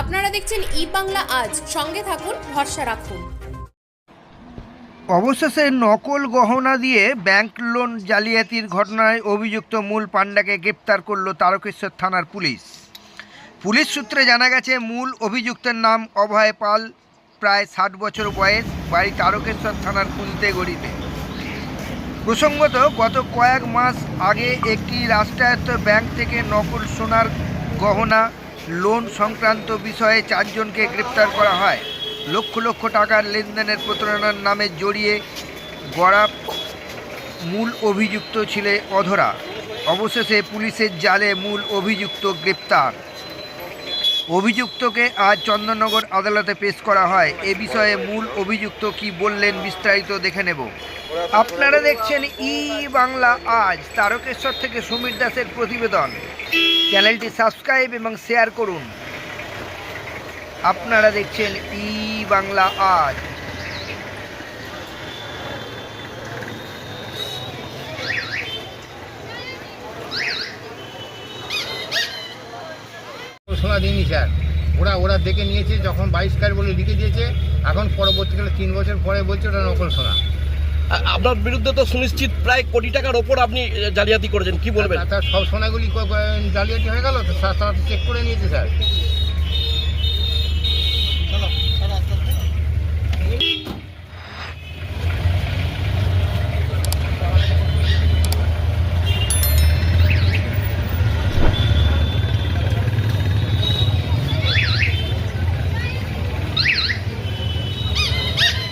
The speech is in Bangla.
আপনারা দেখছেন ই বাংলা আজ। সঙ্গে থাকুন, ভরসা রাখুন। অবশেষে নকল গহনা দিয়ে ব্যাংক লোন জালিয়াতির ঘটনায় অভিযুক্ত মূল পাণ্ডাকে গ্রেপ্তার করল তারকেশ্বর থানার পুলিশ। পুলিশ সূত্রে জানা গেছে, মূল অভিযুক্তের নাম অভয় পাল, প্রায় ষাট বছর বয়স, বাড়ি তারকেশ্বর থানার কুলতে গড়িতে। প্রসঙ্গত, গত কয়েক মাস আগে একটি রাষ্ট্রায়ত্ত ব্যাংক থেকে নকল সোনার গহনা লোন সংক্রান্ত বিষয়ে চারজনকে গ্রেপ্তার করা হয়। লক্ষ লক্ষ টাকার লেনদেনের প্রতারণার নামে জড়িয়ে গড়া মূল অভিযুক্ত ছিলে অধরা। অবশেষে পুলিশের জালে মূল অভিযুক্ত গ্রেপ্তার। অভিযুক্তকে আজ চন্দননগর আদালতে পেশ করা হয়। এ বিষয়ে মূল অভিযুক্ত কি বললেন বিস্তারিত দেখে নেব। আপনারা দেখছেন ই বাংলা আজ, তারকেশ্বর থেকে সমীর দাসের প্রতিবেদন। চ্যানেলটি সাবস্ক্রাইব এবং শেয়ার করুন। আপনারা দেখছেন ই বাংলা আজ। সোনা দিইনি স্যার। ওরা ওরা দেখে নিয়েছে, যখন বাইশ কার বলে লিখে দিয়েছে, এখন পরবর্তীকালে তিন বছর পরে বলছে ওটা নকল আ- আপনার বিরুদ্ধে তো সুনিশ্চিত প্রায় কোটি টাকার ওপর আপনি জালিয়াতি করেছেন। কি বলবেন? সব সোনাগুলি জালিয়াতি হয়ে গেল চেক করে নিয়েছে, স্যার।